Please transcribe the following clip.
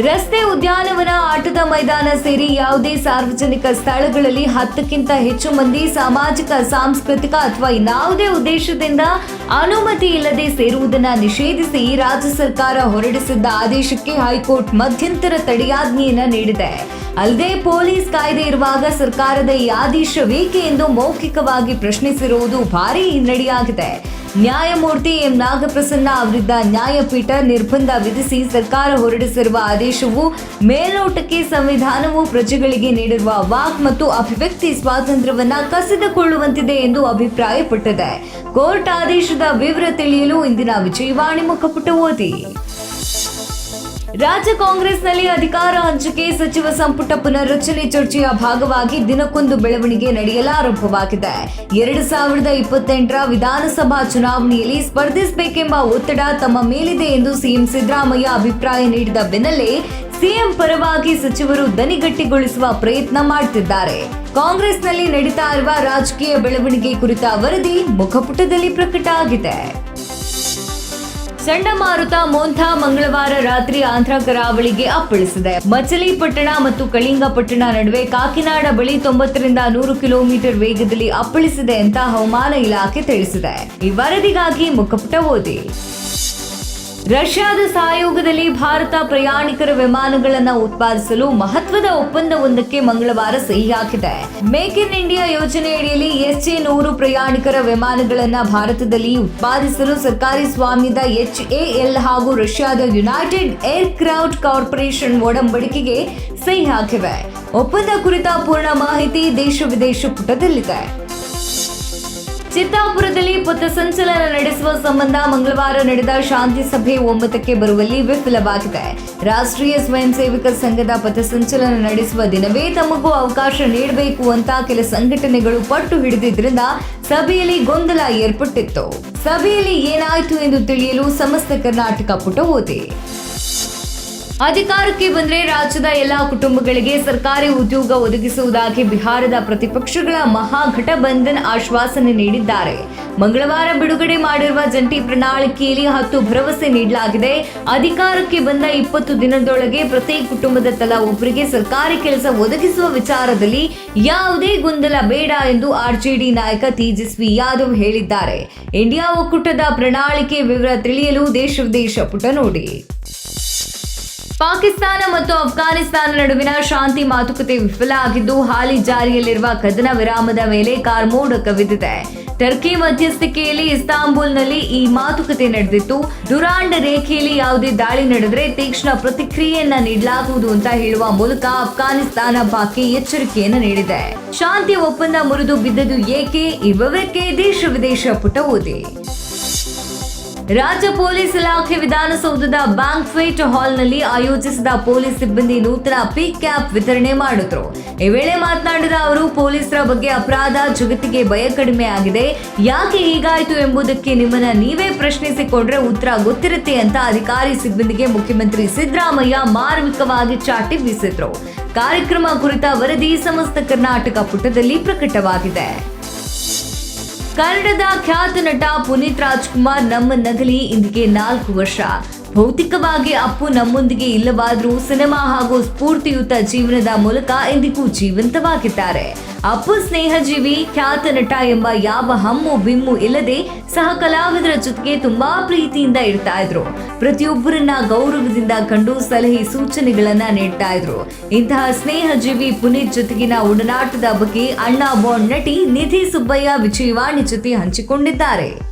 ರಸ್ತೆ ಉದ್ಯಾನವನ ಆಟದ ಮೈದಾನ ಸೇರಿ ಯಾವುದೇ ಸಾರ್ವಜನಿಕ ಸ್ಥಳಗಳಲ್ಲಿ ಹತ್ತಕ್ಕಿಂತ ಹೆಚ್ಚು ಮಂದಿ ಸಾಮಾಜಿಕ, ಸಾಂಸ್ಕೃತಿಕ ಅಥವಾ ಇನ್ನಾವುದೇ ಉದ್ದೇಶದಿಂದ ಅನುಮತಿ ಇಲ್ಲದೆ ಸೇರುವುದನ್ನು ನಿಷೇಧಿಸಿ ರಾಜ್ಯ ಸರ್ಕಾರ ಹೊರಡಿಸಿದ್ದ ಆದೇಶಕ್ಕೆ ಹೈಕೋರ್ಟ್ ಮಧ್ಯಂತರ ತಡೆಯಾಜ್ಞೆಯನ್ನು ನೀಡಿದೆ. ಅಲ್ಲದೆ ಪೊಲೀಸ್ ಕಾಯ್ದೆ ಇರುವಾಗ ಸರ್ಕಾರದ ಈ ಆದೇಶವೇಕೆ ಎಂದು ಮೌಖಿಕವಾಗಿ ಪ್ರಶ್ನಿಸಿರುವುದು ಭಾರೀ ಹಿನ್ನಡೆಯಾಗಿದೆ. ನ್ಯಾಯಮೂರ್ತಿ ಎಂ ನಾಗಪ್ರಸನ್ನ ಅವರಿದ್ದ ನ್ಯಾಯಪೀಠ ನಿರ್ಬಂಧ ವಿಧಿಸಿ ಸರ್ಕಾರ ಹೊರಡಿಸಿರುವ ಆದೇಶವು ಮೇಲ್ನೋಟಕ್ಕೆ ಸಂವಿಧಾನವು ಪ್ರಜೆಗಳಿಗೆ ನೀಡಿರುವ ವಾಕ್ ಮತ್ತು ಅಭಿವ್ಯಕ್ತಿ ಸ್ವಾತಂತ್ರ್ಯವನ್ನ ಕಸಿದುಕೊಳ್ಳುವಂತಿದೆ ಎಂದು ಅಭಿಪ್ರಾಯಪಟ್ಟಿದೆ. ಕೋರ್ಟ್ ಆದೇಶದ ವಿವರ ತಿಳಿಯಲು ಇಂದಿನ ವಿಜಯವಾಣಿ ಮುಖಪುಟ ಓದಿ. ರಾಜ್ಯ ಕಾಂಗ್ರೆಸ್ನಲ್ಲಿ ಅಧಿಕಾರ ಹಂಚಿಕೆ, ಸಚಿವ ಸಂಪುಟ ಪುನರ್ರಚನೆ ಚರ್ಚೆಯ ಭಾಗವಾಗಿ ದಿನಕ್ಕೊಂದು ಬೆಳವಣಿಗೆ ನಡೆಯಲಾರಂಭವಾಗಿದೆ. ಎರಡು ಸಾವಿರದ ಇಪ್ಪತ್ತೆಂಟರ ವಿಧಾನಸಭಾ ಚುನಾವಣೆಯಲ್ಲಿ ಸ್ಪರ್ಧಿಸಬೇಕೆಂಬ ಒತ್ತಡ ತಮ್ಮ ಮೇಲಿದೆ ಎಂದು ಸಿಎಂ ಸಿದ್ದರಾಮಯ್ಯ ಅಭಿಪ್ರಾಯ ನೀಡಿದ ಬೆನ್ನಲ್ಲೇ ಸಿಎಂ ಪರವಾಗಿ ಸಚಿವರು ದನಿಗಟ್ಟಿಗೊಳಿಸುವ ಪ್ರಯತ್ನ ಮಾಡುತ್ತಿದ್ದಾರೆ ಕಾಂಗ್ರೆಸ್ನಲ್ಲಿ ನಡೀತಾ ಇರುವ ರಾಜಕೀಯ ಬೆಳವಣಿಗೆ ಕುರಿತ ವರದಿ ಮುಖಪುಟದಲ್ಲಿ ಪ್ರಕಟ ಆಗಿದೆ ಚಂಡಮಾರುತ ಮೋಂಥಾ ಮಂಗಳವಾರ ರಾತ್ರಿ ಆಂಧ್ರ ಕರಾವಳಿಗೆ ಅಪ್ಪಳಿಸಿದೆ. ಮಚಲಿಪಟ್ಟಣ ಮತ್ತು ಕಳಿಂಗಪಟ್ಟಣ ನಡುವೆ ಕಾಕಿನಾಡ ಬಳಿ ತೊಂಬತ್ತರಿಂದ ನೂರು ಕಿಲೋಮೀಟರ್ ವೇಗದಲ್ಲಿ ಅಪ್ಪಳಿಸಿದೆ ಅಂತ ಹವಾಮಾನ ಇಲಾಖೆ ತಿಳಿಸಿದೆ. ಈ ವರದಿಗಾಗಿ ಮುಖಪುಟ ಓದಿ. ರಷ್ಯಾದ ಸಹಯೋಗದಲ್ಲಿ ಭಾರತ ಪ್ರಯಾಣಿಕರ ವಿಮಾನಗಳನ್ನು ಉತ್ಪಾದಿಸಲು ಮಹತ್ವದ ಒಪ್ಪಂದವೊಂದಕ್ಕೆ ಮಂಗಳವಾರ ಸಹಿ ಹಾಕಿದೆ. ಮೇಕ್ ಇನ್ ಇಂಡಿಯಾ ಯೋಜನೆಯಡಿಯಲ್ಲಿ ಎಸ್ಎ ನೂರು ಪ್ರಯಾಣಿಕರ ವಿಮಾನಗಳನ್ನು ಭಾರತದಲ್ಲಿ ಉತ್ಪಾದಿಸಲು ಸರ್ಕಾರಿ ಸ್ವಾಮ್ಯದ ಎಚ್ಎಎಲ್ ಹಾಗೂ ರಷ್ಯಾದ ಯುನೈಟೆಡ್ ಏರ್ ಕ್ರಾಫ್ಟ್ ಕಾರ್ಪೊರೇಷನ್ ಒಡಂಬಡಿಕೆಗೆ ಸಹಿ ಹಾಕಿವೆ. ಒಪ್ಪಂದ ಕುರಿತ ಪೂರ್ಣ ಮಾಹಿತಿ ದೇಶ ವಿದೇಶ ಪುಟದಲ್ಲಿದೆ. ಚಿತ್ತಾಪುರದಲ್ಲಿ ಪಥಸಂಚಲನ ನಡೆಸುವ ಸಂಬಂಧ ಮಂಗಳವಾರ ನಡೆದ ಶಾಂತಿ ಸಭೆ ಒಮ್ಮತಕ್ಕೆ ಬರುವಲ್ಲಿ ವಿಫಲವಾಗಿದೆ. ರಾಷ್ಟ್ರೀಯ ಸ್ವಯಂ ಸೇವಕ ಸಂಘದ ಪಥಸಂಚಲನ ನಡೆಸುವ ದಿನವೇ ತಮಗೂ ಅವಕಾಶ ನೀಡಬೇಕು ಅಂತ ಕೆಲ ಸಂಘಟನೆಗಳು ಪಟ್ಟು ಹಿಡಿದಿದ್ದರಿಂದ ಸಭೆಯಲ್ಲಿ ಗೊಂದಲ ಏರ್ಪಟ್ಟಿತ್ತು. ಸಭೆಯಲ್ಲಿ ಏನಾಯಿತು ಎಂದು ತಿಳಿಯಲು ಸಮಸ್ತ ಕರ್ನಾಟಕ ಪುಟ ಓದಿ. ಅಧಿಕಾರಕ್ಕೆ ಬಂದ್ರೆ ರಾಜ್ಯದ ಎಲ್ಲಾ ಕುಟುಂಬಗಳಿಗೆ ಸರ್ಕಾರಿ ಉದ್ಯೋಗ ಒದಗಿಸುವುದಾಗಿ ಬಿಹಾರದ ಪ್ರತಿಪಕ್ಷಗಳ ಮಹಾಘಟಬಂಧನ್ ಆಶ್ವಾಸನೆ ನೀಡಿದ್ದಾರೆ. ಮಂಗಳವಾರ ಬಿಡುಗಡೆ ಮಾಡಿರುವ ಜಂಟಿ ಪ್ರಣಾಳಿಕೆಯಲ್ಲಿ ಹತ್ತು ಭರವಸೆ ನೀಡಲಾಗಿದೆ. ಅಧಿಕಾರಕ್ಕೆ ಬಂದ ಇಪ್ಪತ್ತು ದಿನದೊಳಗೆ ಪ್ರತಿ ಕುಟುಂಬದ ತಲಾ ಒಬ್ಬರಿಗೆ ಸರ್ಕಾರಿ ಕೆಲಸ ಒದಗಿಸುವ ವಿಚಾರದಲ್ಲಿ ಯಾವುದೇ ಗೊಂದಲ ಬೇಡ ಎಂದು ಆರ್ಜೆಡಿ ನಾಯಕ ತೇಜಸ್ವಿ ಯಾದವ್ ಹೇಳಿದ್ದಾರೆ. ಇಂಡಿಯಾ ಒಕ್ಕೂಟದ ಪ್ರಣಾಳಿಕೆ ವಿವರ ತಿಳಿಯಲು ದೇಶ ವಿದೇಶ ಪುಟ ನೋಡಿ. ಪಾಕಿಸ್ತಾನ ಮತ್ತು ಅಫ್ಘಾನಿಸ್ತಾನ ನಡುವಿನ ಶಾಂತಿ ಮಾತುಕತೆ ವಿಫಲ ಆಗಿದ್ದು, ಹಾಲಿ ಜಾರಿಯಲ್ಲಿರುವ ಕದನ ವಿರಾಮದ ಮೇಲೆ ಕಾರ್ಮೋಡ ಕವಿದಿದೆ ಟರ್ಕಿ ಮಧ್ಯಸ್ಥಿಕೆಯಲ್ಲಿ ಇಸ್ತಾಂಬುಲ್ನಲ್ಲಿ ಈ ಮಾತುಕತೆ ನಡೆದಿತ್ತು. ಡುರಾಂಡ್ ರೇಖೆಯಲ್ಲಿ ಯಾವುದೇ ದಾಳಿ ನಡೆದರೆ ತೀಕ್ಷ್ಣ ಪ್ರತಿಕ್ರಿಯೆಯನ್ನ ನೀಡಲಾಗುವುದು ಅಂತ ಹೇಳುವ ಮೂಲಕ ಅಫ್ಘಾನಿಸ್ತಾನ ಬಾಕಿ ಎಚ್ಚರಿಕೆಯನ್ನು ನೀಡಿದೆ. ಶಾಂತಿ ಒಪ್ಪಂದ ಮುರಿದು ಬಿದ್ದದು ಏಕೆ? ಈ ವಿವರಕ್ಕೆ ದೇಶ ವಿದೇಶ ಪುಟ ಓದಿ. ರಾಜ್ಯ ಪೊಲೀಸ್ ಇಲಾಖೆ ವಿಧಾನಸೌಧದ ಬ್ಯಾಂಕ್ವೆಟ್ ಹಾಲ್ನಲ್ಲಿ ಆಯೋಜಿಸಿದ ಪೊಲೀಸ್ ಸಿಬ್ಬಂದಿ ನೂತನ ಪಿ ಕ್ಯಾಪ್ ವಿತರಣೆ ಮಾಡಿದ್ರು. ಈ ವೇಳೆ ಮಾತನಾಡಿದ ಅವರು, ಪೊಲೀಸರ ಬಗ್ಗೆ ಅಪರಾಧ, ಜಗತ್ತಿಗೆ ಭಯ ಕಡಿಮೆ ಆಗಿದೆ. ಯಾಕೆ ಹೀಗಾಯಿತು ಎಂಬುದಕ್ಕೆ ನಿಮ್ಮನ್ನ ನೀವೇ ಪ್ರಶ್ನಿಸಿಕೊಂಡ್ರೆ ಉತ್ತರ ಗೊತ್ತಿರುತ್ತೆ ಅಂತ ಅಧಿಕಾರಿ ಸಿಬ್ಬಂದಿಗೆ ಮುಖ್ಯಮಂತ್ರಿ ಸಿದ್ದರಾಮಯ್ಯ ಮಾರ್ಮಿಕವಾಗಿ ಚಾಟಿ ಬೀಸಿದ್ರು. ಕಾರ್ಯಕ್ರಮ ಕುರಿತ ವರದಿ ಸಮಸ್ತ ಕರ್ನಾಟಕ ಪುಟದಲ್ಲಿ ಪ್ರಕಟವಾಗಿದೆ. ಕನ್ನಡದ ಖ್ಯಾತ ನಟ ಪುನೀತ್ ರಾಜ್ಕುಮಾರ್ ನಮ್ಮ ನಗಲಿ ಇಂದಿಗೆ ನಾಲ್ಕು ವರ್ಷ. ಭೌತಿಕವಾಗಿ ಅಪ್ಪು ನಮ್ಮೊಂದಿಗೆ ಇಲ್ಲವಾದರೂ ಸಿನಿಮಾ ಹಾಗೂ ಸ್ಫೂರ್ತಿಯುತ ಜೀವನದ ಮೂಲಕ ಎಂದಿಗೂ ಜೀವಂತವಾಗಿದ್ದಾರೆ. ಅಪ್ಪು ಸ್ನೇಹಜೀವಿ, ಖ್ಯಾತ ನಟ ಎಂಬ ಯಾವ ಹಮ್ಮು ಬಿಮ್ಮು ಇಲ್ಲದೆ ಸಹ ಕಲಾವಿದರ ಜೊತೆಗೆ ತುಂಬಾ ಪ್ರೀತಿಯಿಂದ ಇರ್ತಾ ಇದ್ರು. ಪ್ರತಿಯೊಬ್ಬರನ್ನ ಗೌರವದಿಂದ ಕಂಡು ಸಲಹೆ ಸೂಚನೆಗಳನ್ನ ನೀಡ್ತಾ ಇದ್ರು. ಇಂತಹ ಸ್ನೇಹಜೀವಿ ಪುನೀತ್ ಜೊತೆಗಿನ ಒಡನಾಟದ ಬಗ್ಗೆ ಅಣ್ಣ ಬಾಂಡ್ ನಟಿ ನಿಧಿ ಸುಬ್ಬಯ್ಯ ವಿಜಯವಾಣಿ ಜೊತೆ ಹಂಚಿಕೊಂಡಿದ್ದಾರೆ.